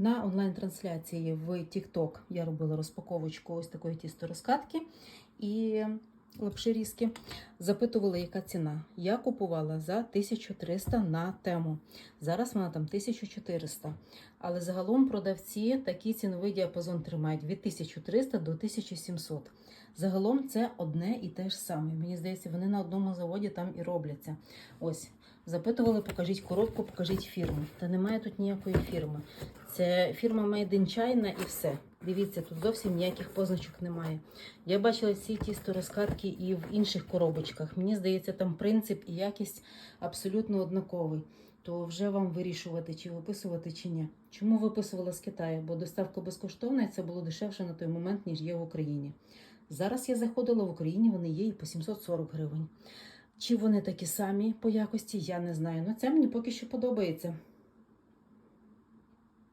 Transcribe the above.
На онлайн-трансляції в TikTok. Я робила розпаковочку ось такої тісто-розкатки. І лапши різки. Запитували, яка ціна. Я купувала за 1300 на тему. Зараз вона там 1400. Але загалом продавці такий ціновий діапазон тримають від 1300 до 1700. Загалом це одне і те ж саме. Мені здається, вони на одному заводі там і робляться. Ось, запитували, покажіть коробку, покажіть фірму. Та немає тут ніякої фірми. Це фірма Made in China і все. Дивіться, тут зовсім ніяких позначок немає. Я бачила ці тісто розкатки і в інших коробочках. Мені здається, там принцип і якість абсолютно однаковий. То вже вам вирішувати, чи виписувати, чи ні. Чому виписувала з Китаю? Бо доставка безкоштовна, і це було дешевше на той момент, ніж є в Україні. Зараз я заходила в Україні, вони є і по 740 гривень. Чи вони такі самі по якості, я не знаю. Ну це мені поки що подобається.